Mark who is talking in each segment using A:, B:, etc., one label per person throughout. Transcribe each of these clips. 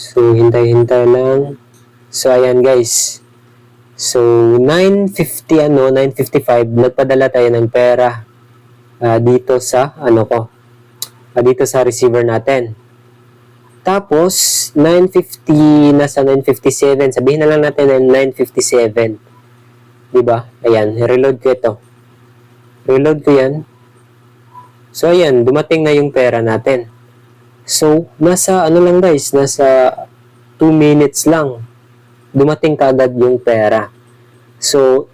A: So, hintay-hintay lang. So, ayan guys. So, 9.50 ano, 9.55, nagpadala tayo ng pera ah, dito sa, ano ko, ah, dito sa receiver natin. Tapos, 9.50, nasa 9.57, sabihin na lang natin na 9.57. Diba? Ayan, reload ko ito. Reload ko yan. So, ayan, dumating na yung pera natin. So, nasa ano lang guys, nasa 2 minutes lang dumating kaagad yung pera. So,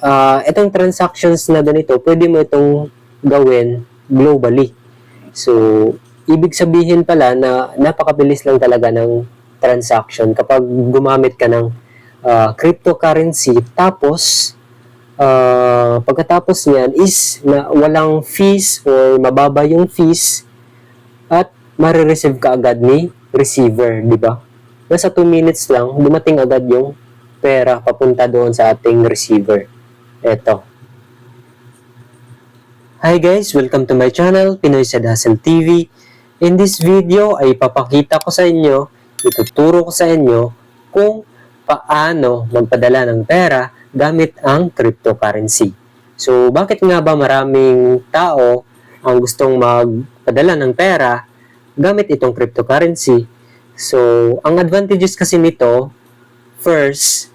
A: uh, itong transactions na ganito, pwede mo itong gawin globally. So, ibig sabihin pala na napakabilis lang talaga ng transaction kapag gumamit ka ng uh, cryptocurrency tapos uh, pagkatapos niyan is na walang fees or mababa yung fees marireceive ka agad ni receiver, di ba? nasa 2 minutes lang, dumating agad yung pera papunta doon sa ating receiver. Ito. Hi guys! Welcome to my channel, Pinoy Sadhasan TV. In this video ay papakita ko sa inyo, ituturo ko sa inyo kung paano magpadala ng pera gamit ang cryptocurrency. So, bakit nga ba maraming tao ang gustong magpadala ng pera gamit itong cryptocurrency? So, ang advantages kasi nito, first,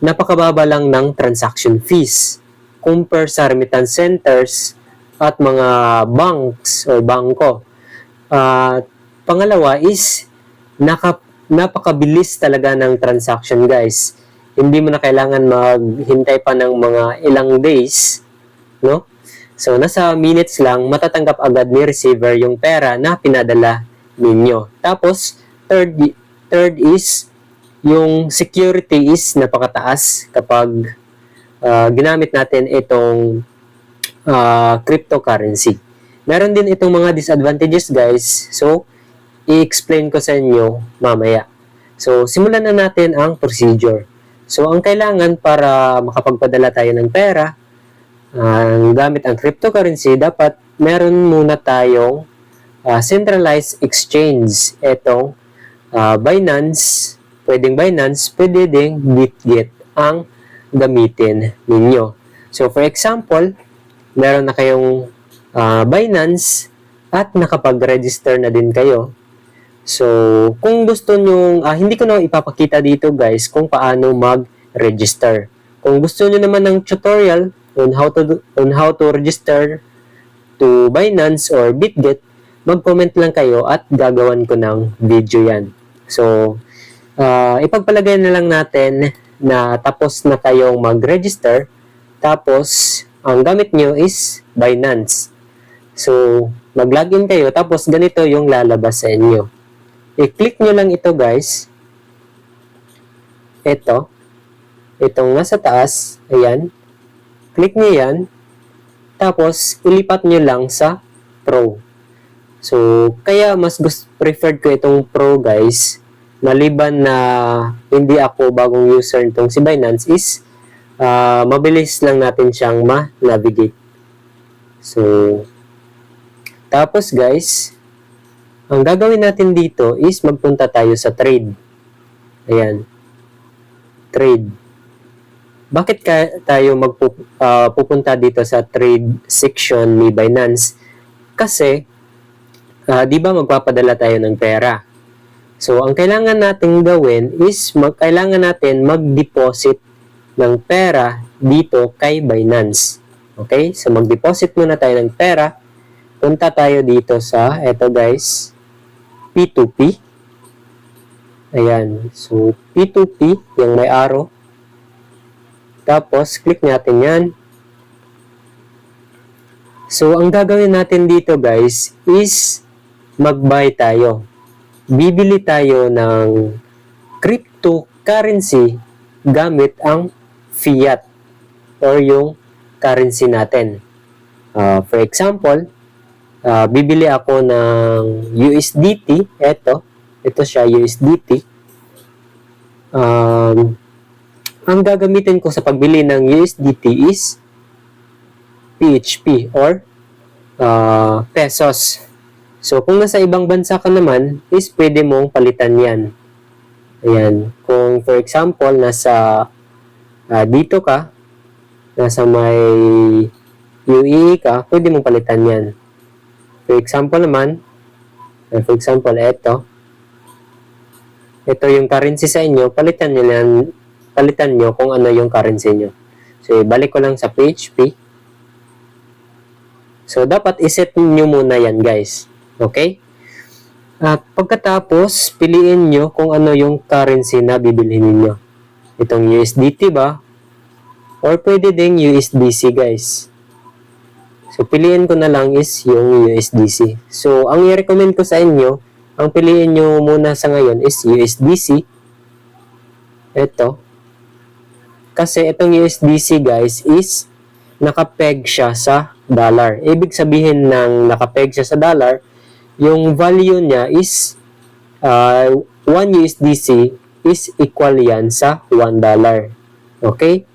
A: napakababa lang ng transaction fees compare sa remittance centers at mga banks o bangko. Uh, pangalawa is, naka, napakabilis talaga ng transaction guys. Hindi mo na kailangan maghintay pa ng mga ilang days, no? So, nasa minutes lang, matatanggap agad ni receiver yung pera na pinadala ninyo. Tapos, Third, third is yung security is napakataas kapag uh, ginamit natin itong uh, cryptocurrency. Meron din itong mga disadvantages guys. So, i-explain ko sa inyo mamaya. So, simulan na natin ang procedure. So, ang kailangan para makapagpadala tayo ng pera, uh, gamit ang cryptocurrency, dapat meron muna tayong uh, centralized exchange. Itong uh, Binance, pwedeng Binance, pwede ding BitGet ang gamitin ninyo. So, for example, meron na kayong uh, Binance at nakapag-register na din kayo. So, kung gusto nyo, uh, hindi ko na ipapakita dito guys kung paano mag-register. Kung gusto nyo naman ng tutorial on how to on how to register to Binance or BitGet, mag-comment lang kayo at gagawan ko ng video yan. So, uh, ipagpalagay na lang natin na tapos na kayong mag-register, tapos ang gamit nyo is Binance. So, mag-login kayo, tapos ganito yung lalabas sa inyo. I-click nyo lang ito guys. Ito. Itong nasa taas. Ayan. Click nyo yan. Tapos, ilipat nyo lang sa Pro. So, kaya mas gusto, preferred ko itong Pro guys, maliban na hindi ako bagong user nitong si Binance is uh, mabilis lang natin siyang ma-navigate. So, tapos guys, ang gagawin natin dito is magpunta tayo sa trade. Ayan. Trade. Bakit ka tayo magpupunta uh, dito sa trade section ni Binance? Kasi uh, di ba magpapadala tayo ng pera? So, ang kailangan natin gawin is mag, kailangan natin mag-deposit ng pera dito kay Binance. Okay? So, mag-deposit muna tayo ng pera. Punta tayo dito sa, eto guys, P2P. Ayan. So, P2P, yung may arrow. Tapos, click natin yan. So, ang gagawin natin dito guys is mag-buy tayo. Bibili tayo ng cryptocurrency gamit ang fiat or yung currency natin. Uh, for example, uh, bibili ako ng USDT. Ito, ito siya USDT. Um, ang gagamitin ko sa pagbili ng USDT is PHP or uh, pesos. So, kung nasa ibang bansa ka naman, is pwede mong palitan yan. Ayan. Kung, for example, nasa ah, dito ka, nasa may UAE ka, pwede mong palitan yan. For example naman, ah, for example, eto. Ito yung currency sa inyo, palitan nyo yan, palitan nyo kung ano yung currency nyo. So, balik ko lang sa PHP. So, dapat iset nyo muna yan, guys. Okay? At pagkatapos, piliin nyo kung ano yung currency na bibilhin ninyo. Itong USDT ba? Or pwede ding USDC, guys. So, piliin ko na lang is yung USDC. So, ang i-recommend ko sa inyo, ang piliin nyo muna sa ngayon is USDC. Ito. Kasi itong USDC, guys, is nakapeg siya sa dollar. Ibig sabihin ng nakapeg siya sa dollar, yung value niya is uh, 1 USDC is equal yan sa 1 dollar. Okay?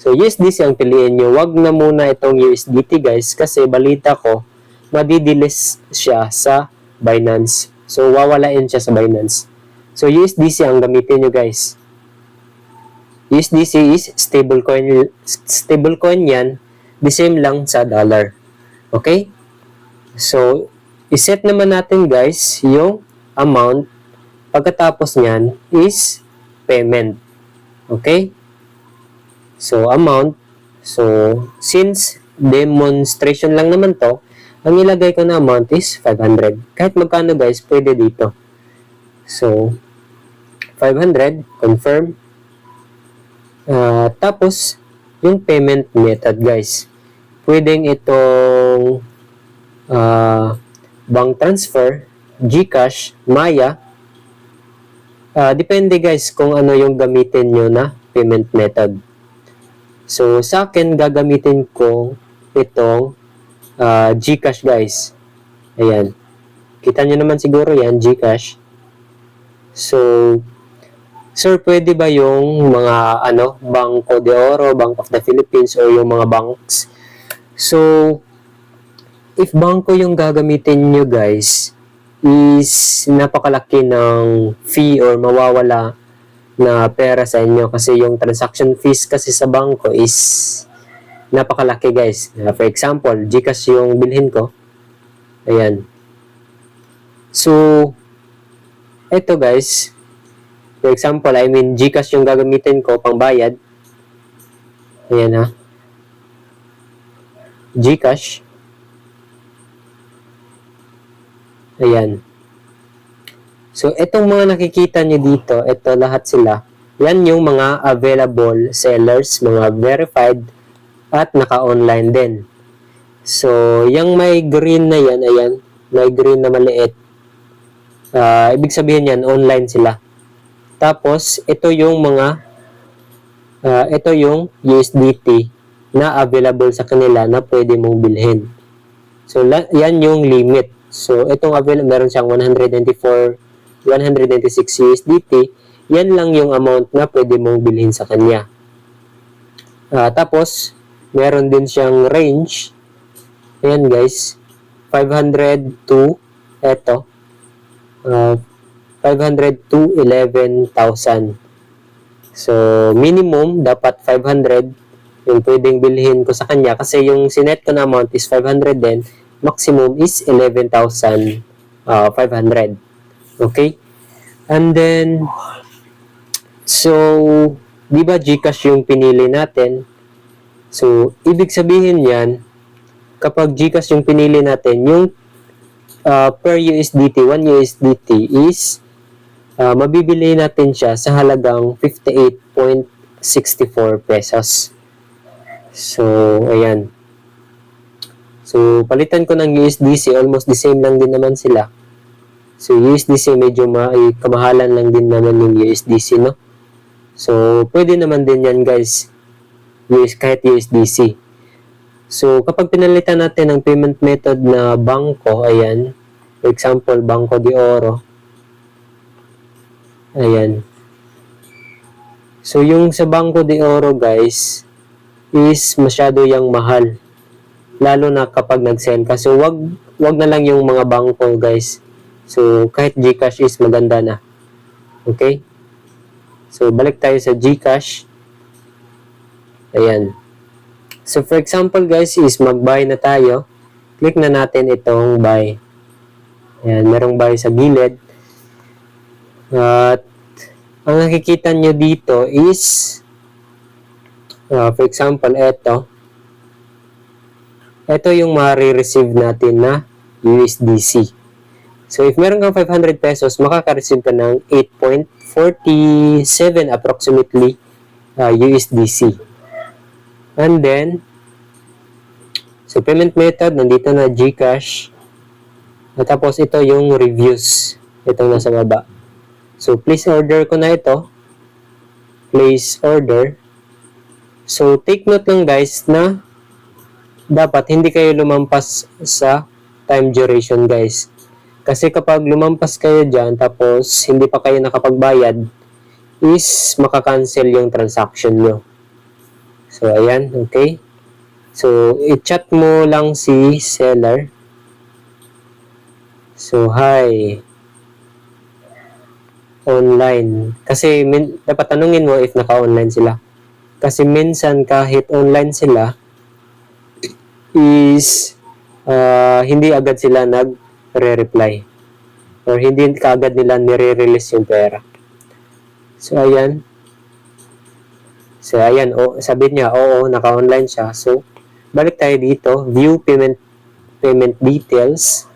A: So, USDC ang piliin nyo. Wag na muna itong USDT guys kasi balita ko madidilis siya sa Binance. So, wawalain siya sa Binance. So, USDC ang gamitin nyo guys. USDC is stablecoin stablecoin yan the same lang sa dollar. Okay? So, iset naman natin guys yung amount pagkatapos niyan is payment. Okay? So, amount. So, since demonstration lang naman to, ang ilagay ko na amount is 500. Kahit magkano guys, pwede dito. So, 500, confirm. Ah, tapos, yung payment method guys. Pwedeng itong ah, bank transfer, GCash, Maya. Ah, depende guys kung ano yung gamitin nyo na payment method. So, sa akin, gagamitin ko itong ah, GCash guys. Ayan. Kita nyo naman siguro yan, GCash. So, Sir, pwede ba yung mga ano, Bangko de Oro, Bank of the Philippines or yung mga banks? So, if bangko yung gagamitin nyo guys, is napakalaki ng fee or mawawala na pera sa inyo kasi yung transaction fees kasi sa bangko is napakalaki guys. Uh, for example, Gcash yung bilhin ko. Ayan. So, eto guys, For example, I mean, Gcash yung gagamitin ko pang bayad. Ayan ha. Gcash. Ayan. So, itong mga nakikita nyo dito, ito lahat sila. Yan yung mga available sellers, mga verified, at naka-online din. So, yung may green na yan, ayan, may green na maliit. Ah, ibig sabihin yan, online sila. Tapos, ito yung mga, ah, ito yung USDT na available sa kanila na pwede mong bilhin. So, yan yung limit. So, itong available, meron siyang 194, 196 USDT. Yan lang yung amount na pwede mong bilhin sa kanya. Ah, tapos, meron din siyang range. Ayan guys, 500 to, eto, ah, 500 to 11,000. So, minimum, dapat 500 yung pwedeng bilhin ko sa kanya kasi yung sinet ko na amount is 500 din, maximum is 11,500. Okay? And then, so, di ba Gcash yung pinili natin? So, ibig sabihin yan, kapag Gcash yung pinili natin, yung uh, per USDT, 1 USDT is uh, mabibili natin siya sa halagang 58.64 pesos. So, ayan. So, palitan ko ng USDC, almost the same lang din naman sila. So, USDC medyo ma kamahalan lang din naman yung USDC, no? So, pwede naman din yan, guys. US, kahit USDC. So, kapag pinalitan natin ang payment method na bangko, ayan, for example, Banco de Oro, ayan. So, yung sa Banco de Oro, guys, is masyado yung mahal. Lalo na kapag nag-send ka. So, wag, wag na lang yung mga bangko guys. So, kahit Gcash is maganda na. Okay? So, balik tayo sa Gcash. Ayan. So, for example guys, is mag-buy na tayo. Click na natin itong buy. Ayan, merong buy sa gilid. At, ang nakikita nyo dito is, uh, for example, ito. Ito yung ma-receive natin na USDC. So, if meron kang 500 pesos, makaka-receive ka ng 8.47 approximately uh, USDC. And then, so payment method, nandito na GCash. At tapos ito yung reviews. Itong nasa baba. So, please order ko na ito. Place order. So, take note lang guys na dapat hindi kayo lumampas sa time duration guys. Kasi kapag lumampas kayo dyan, tapos hindi pa kayo nakapagbayad, is makakancel yung transaction nyo. So, ayan, okay. So, i-chat mo lang si seller. So, hi. Online. Kasi, min- dapat tanungin mo if naka-online sila. Kasi minsan kahit online sila, is ah, hindi agad sila nag-re-reply. Or hindi kaagad nila nire-release yung pera. So, ayan. So, ayan. O, sabi niya, oo, naka-online siya. So, balik tayo dito. View payment payment details.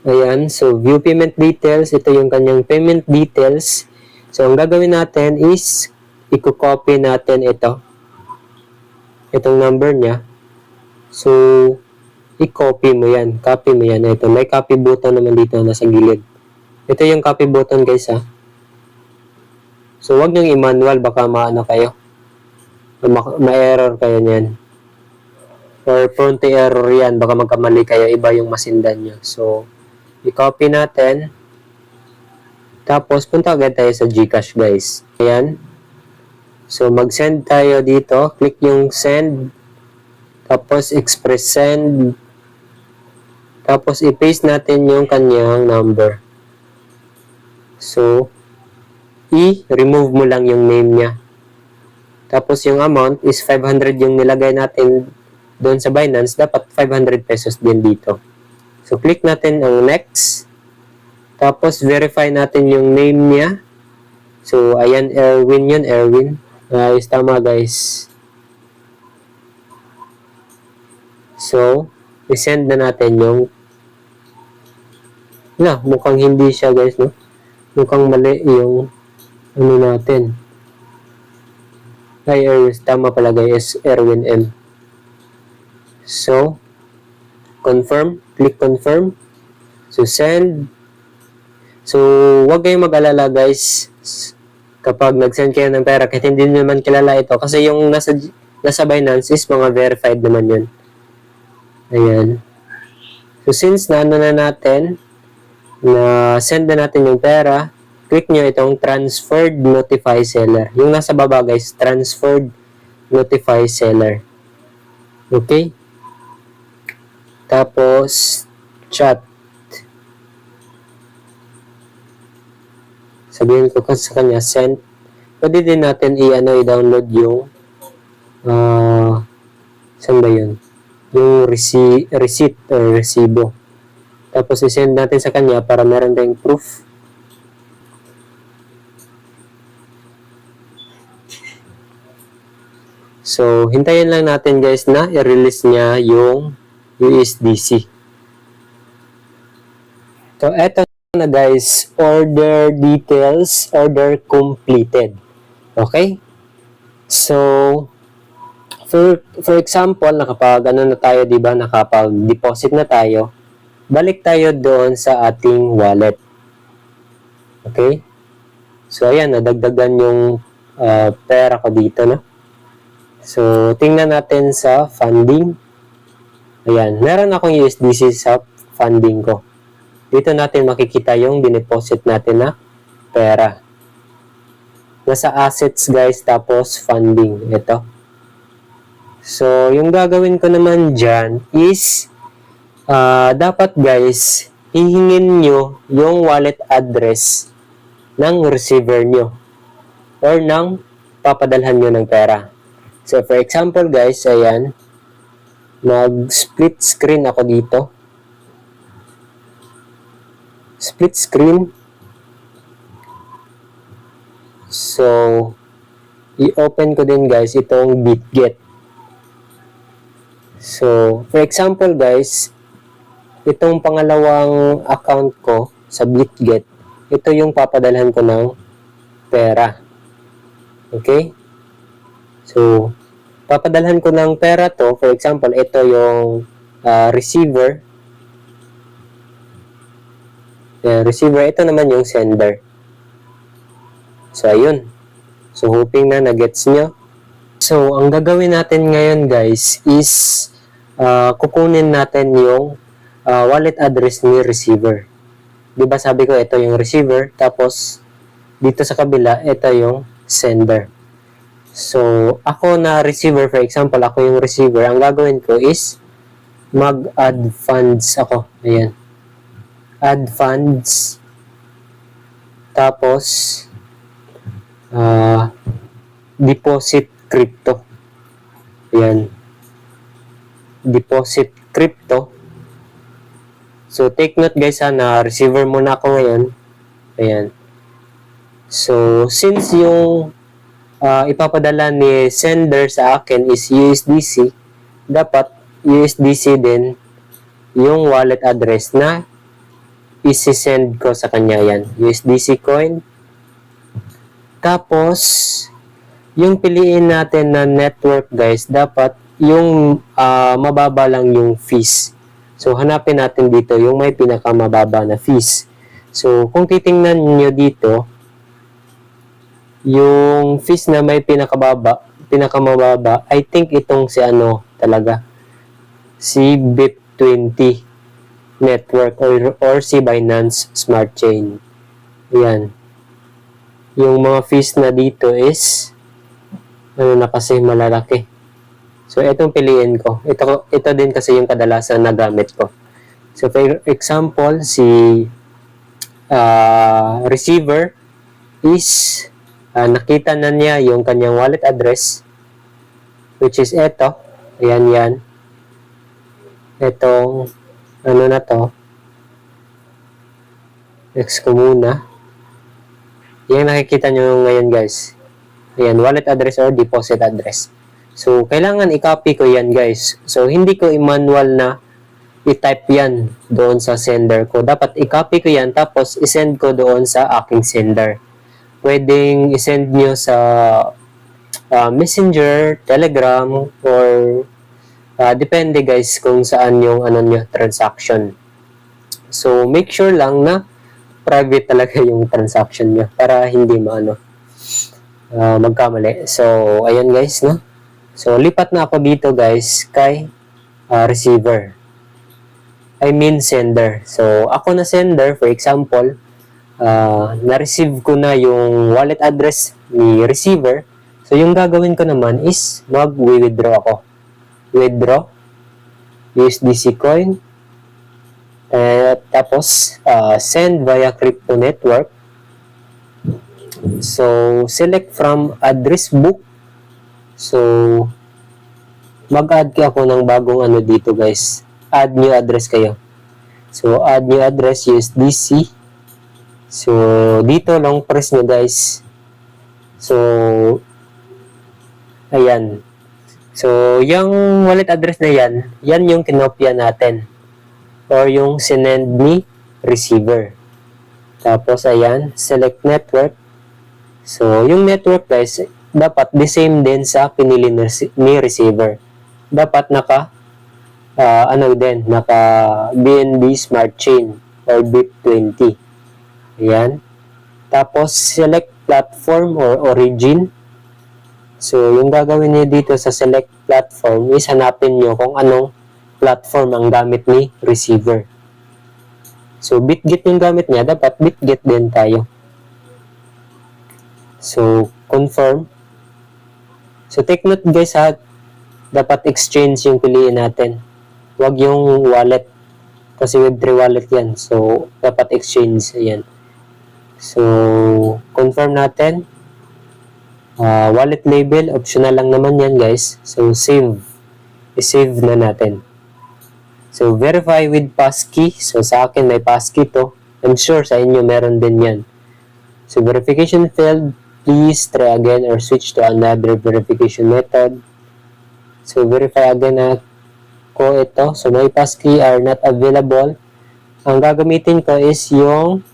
A: Ayan. So, view payment details. Ito yung kanyang payment details. So, ang gagawin natin is i-copy natin ito. Itong number niya. So, i-copy mo yan. Copy mo yan. Ito, may copy button naman dito nasa gilid. Ito yung copy button guys ha. So, wag niyong i-manual. Baka maano kayo. Ma- Ma-error kayo niyan. Or prone to error yan. Baka magkamali kayo. Iba yung masindan nyo. So, i-copy natin. Tapos, punta agad tayo sa Gcash guys. Ayan. So, mag-send tayo dito. Click yung send. Tapos, express send. Tapos, i-paste natin yung kanyang number. So, i-remove mo lang yung name niya. Tapos, yung amount is 500 yung nilagay natin doon sa Binance. Dapat 500 pesos din dito. So, click natin ang next. Tapos, verify natin yung name niya. So, ayan, Erwin yun, Erwin. Guys, tama guys. So, i-send na natin yung na, mukhang hindi siya guys, no? Mukhang mali yung ano natin. Ay, Erwin, tama pala guys, Erwin M. So, confirm, click confirm. So, send. So, wag kayong mag-alala guys kapag nag-send kayo ng pera kahit hindi naman kilala ito kasi yung nasa nasa Binance is mga verified naman yun. Ayan. So, since na ano na natin, na send na natin yung pera, click nyo itong transferred notify seller. Yung nasa baba guys, transferred notify seller. Okay? Tapos, chat. Sabihin ko kasi sa kanya, send. Pwede din natin i-ano, i-download yung ah, saan ba yun? Yung reci- receipt or resibo. Tapos i-send natin sa kanya para meron tayong proof. So, hintayin lang natin guys na i-release niya yung USDC. So, eto na guys, order details, order completed. Okay? So, for, for example, nakapag ano na tayo, di ba, nakapag-deposit na tayo, balik tayo doon sa ating wallet. Okay? So, ayan, nadagdagan yung ah, pera ko dito, no? So, tingnan natin sa funding. Ayan, meron akong USDC sa funding ko. Dito natin makikita yung dineposit natin na pera. Nasa assets guys, tapos funding. Ito. So, yung gagawin ko naman dyan is ah, dapat guys, hihingin nyo yung wallet address ng receiver nyo or ng papadalhan nyo ng pera. So, for example guys, ayan, nag-split screen ako dito. Split screen. So, i-open ko din guys itong BitGet. So, for example guys, itong pangalawang account ko sa BitGet, ito yung papadalhan ko ng pera. Okay? So, papadalhan ko ng pera to, for example, ito yung ah, receiver. Yan, receiver, ito naman yung sender. So, ayun. So, hoping na na-gets nyo. So, ang gagawin natin ngayon guys is ah, kukunin natin yung ah, wallet address ni receiver. Di ba sabi ko ito yung receiver, tapos dito sa kabila, ito yung sender. So, ako na receiver, for example, ako yung receiver, ang gagawin ko is mag-add funds ako. Ayan. Add funds. Tapos, ah, deposit crypto. Ayan. Deposit crypto. So, take note guys ha, na receiver muna ako ngayon. Ayan. So, since yung ah, ipapadala ni sender sa akin is USDC, dapat USDC din yung wallet address na isi-send ko sa kanya yan. USDC coin. Tapos, yung piliin natin na network guys, dapat yung ah, mababa lang yung fees. So, hanapin natin dito yung may pinakamababa na fees. So, kung titingnan nyo dito, yung fees na may pinakababa, pinakamababa, I think itong si ano talaga, si BIP20 network or, or si Binance Smart Chain. Yan. Yung mga fees na dito is ano na kasi malalaki. So, itong piliin ko. Ito, ito din kasi yung kadalasan na gamit ko. So, for example, si ah, receiver is ah, nakita na niya yung kanyang wallet address which is ito. Ayan yan. Itong ano na to. Next ko muna. Yan nakikita nyo ngayon guys. Ayan, wallet address or deposit address. So, kailangan i-copy ko yan guys. So, hindi ko i-manual na i-type yan doon sa sender ko. Dapat i-copy ko yan tapos i-send ko doon sa aking sender. Pwedeng i-send nyo sa ah, Messenger, Telegram, or ah, depende guys kung saan yung ano nyo, transaction. So, make sure lang na private talaga yung transaction nyo para hindi maano ah, magkamali. So, ayan guys, no? So, lipat na ako dito guys kay ah, receiver. I mean sender. So, ako na sender, for example, ah, na-receive ko na yung wallet address ni receiver. So, yung gagawin ko naman is mag-withdraw ako. Withdraw USDC coin. Eh, tapos, ah, send via crypto network. So, select from address book. So, mag-add ka ako ng bagong ano dito guys. Add new address kayo. So, add new address USDC. So, dito long press nyo guys. So, ayan. So, yung wallet address na yan, yan yung kinopya natin. Or yung sinend ni receiver. Tapos, ayan, select network. So, yung network guys, dapat the same din sa pinili ni rece- ni receiver. Dapat naka, ah, ano din, naka BNB Smart Chain or BIP20. Ayan. Tapos, select platform or origin. So, yung gagawin niyo dito sa select platform is hanapin niyo kung anong platform ang gamit ni receiver. So, BitGet yung gamit niya, dapat BitGet din tayo. So, confirm. So, take note guys ha, dapat exchange yung piliin natin. Huwag yung wallet. Kasi Web3 wallet yan. So, dapat exchange. Ayan. So, confirm natin. Ah, wallet label, optional lang naman yan guys. So, save. I-save na natin. So, verify with passkey. So, sa akin may passkey to. I'm sure sa inyo meron din yan. So, verification failed. Please try again or switch to another verification method. So, verify again na ko ito. So, my passkey are not available. Ang gagamitin ko is yung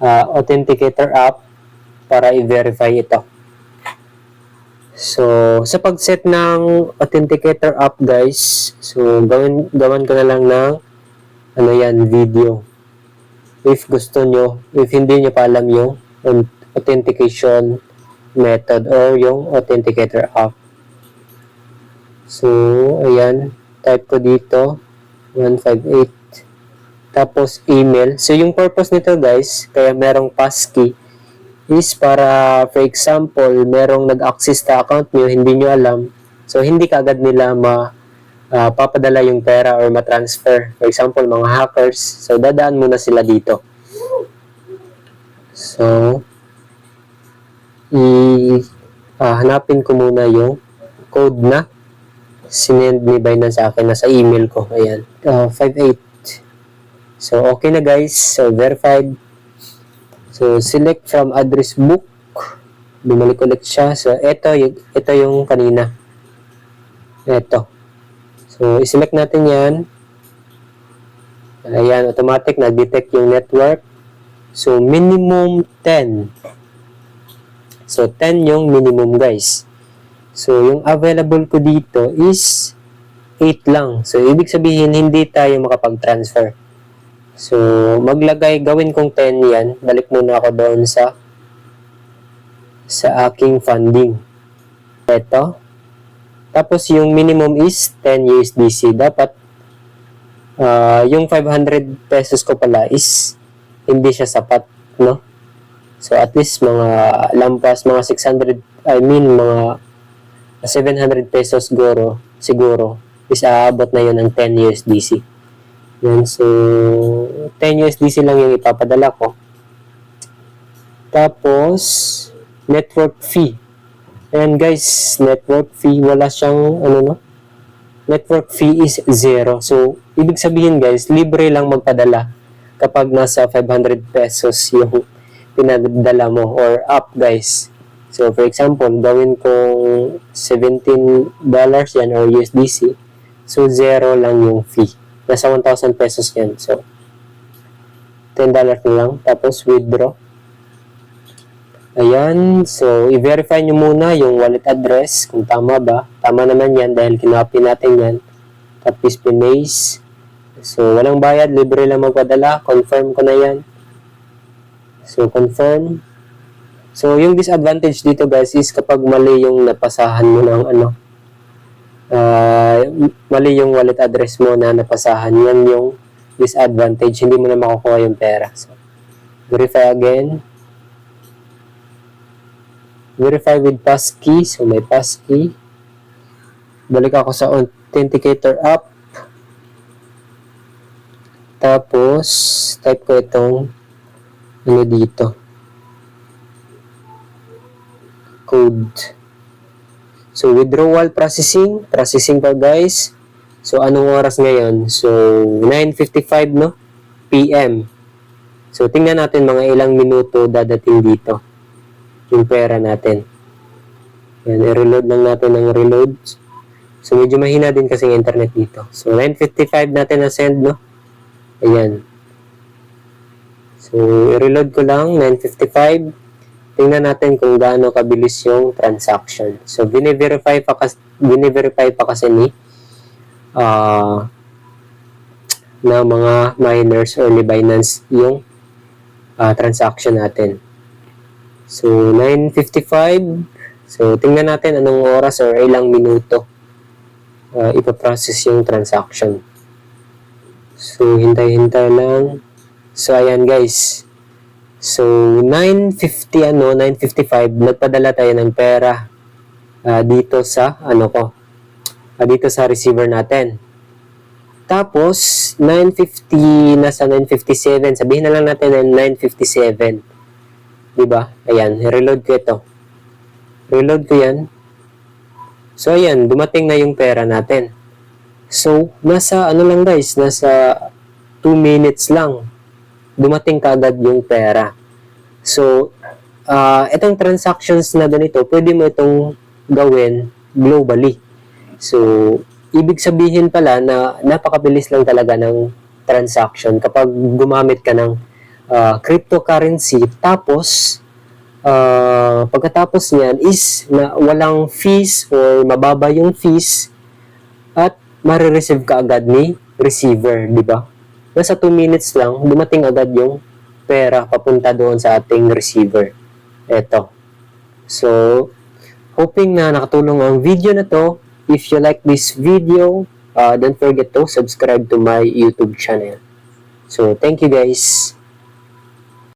A: ah, authenticator app para i-verify ito. So, sa pag-set ng authenticator app, guys, so, gawin, gawan ko na lang ng ano yan, video. If gusto nyo, if hindi nyo pa alam yung authentication method or yung authenticator app. So, ayan, type ko dito, 158. Tapos, email. So, yung purpose nito, guys, kaya merong passkey, is para, for example, merong nag-access sa account nyo, hindi nyo alam. So, hindi kagad nila ma ah, papadala yung pera or ma-transfer. For example, mga hackers. So, dadaan muna sila dito. So, i ah, hanapin ko muna yung code na sinend ni Binance sa akin na sa email ko. Ayan. Ah, 58. So, okay na guys. So, verified. So, select from address book. Bumalik ulit siya. So, ito, ito yung kanina. Ito. So, iselect natin yan. Ayan, automatic nag-detect yung network. So, minimum 10. So, 10 yung minimum, guys. So, yung available ko dito is 8 lang. So, ibig sabihin, hindi tayo makapag-transfer. So, maglagay, gawin kong 10 yan. Balik muna ako doon sa sa aking funding. Ito. Tapos, yung minimum is 10 USDC. Dapat, ah, yung 500 pesos ko pala is hindi siya sapat, no? So, at least mga lampas, mga 600, I mean, mga 700 pesos siguro, siguro, is aabot na yun ng 10 USDC. Yan, so, 10 USDC lang yung ipapadala ko. Tapos, network fee. Ayan guys, network fee, wala siyang, ano no? Network fee is zero. So, ibig sabihin guys, libre lang magpadala kapag nasa 500 pesos yung pinadala mo or up guys. So, for example, gawin kong $17 yan or USDC. So, zero lang yung fee. Nasa 1,000 pesos yan. So, $10 na lang. Tapos, withdraw. Ayan. So, i-verify nyo muna yung wallet address kung tama ba. Tama naman yan dahil kinopy natin yan. Tapos, pinace. So, walang bayad. Libre lang magpadala. Confirm ko na yan. So, confirm. So, yung disadvantage dito guys is kapag mali yung napasahan mo ng ano, ah, mali yung wallet address mo na napasahan, yan yung disadvantage. Hindi mo na makukuha yung pera. So, verify again. Verify with passkey. So, may passkey. Balik ako sa authenticator app. Tapos, type ko itong ano dito. Code. So, withdrawal processing. Processing pa guys. So, anong oras ngayon? So, 9.55 no? PM. So, tingnan natin mga ilang minuto dadating dito. Yung pera natin. Yan, i-reload lang natin ng reload. So, medyo mahina din kasi yung internet dito. So, 9.55 natin na send, no? Ayan. So, i-reload ko lang, 9.55. Tingnan natin kung gaano kabilis yung transaction. So, bine-verify pa, kas bine-verify pa kasi ni ah na mga miners or ni Binance yung ah, transaction natin. So, 9.55. So, tingnan natin anong oras or ilang minuto uh, ipaprocess yung transaction. So, hintay-hintay lang. So, ayan guys. So, 9.50 ano, 9.55, nagpadala tayo ng pera ah, dito sa, ano ko, ah, dito sa receiver natin. Tapos, 950, nasa 957. Sabihin na lang natin na 957. Diba? Ayan, reload ko ito. Reload ko yan. So, ayan, dumating na yung pera natin. So, nasa, ano lang guys, nasa 2 minutes lang. Dumating kagad yung pera. So, ah itong transactions na ganito, pwede mo itong gawin globally. So, ibig sabihin pala na napakabilis lang talaga ng transaction kapag gumamit ka ng ah, cryptocurrency tapos ah, pagkatapos niyan is na walang fees or mababa yung fees at marireceive ka agad ni receiver, di ba? Nasa 2 minutes lang, dumating agad yung pera papunta doon sa ating receiver. Eto. So, hoping na nakatulong ang video na to. If you like this video, uh, don't forget to subscribe to my YouTube channel. So, thank you guys.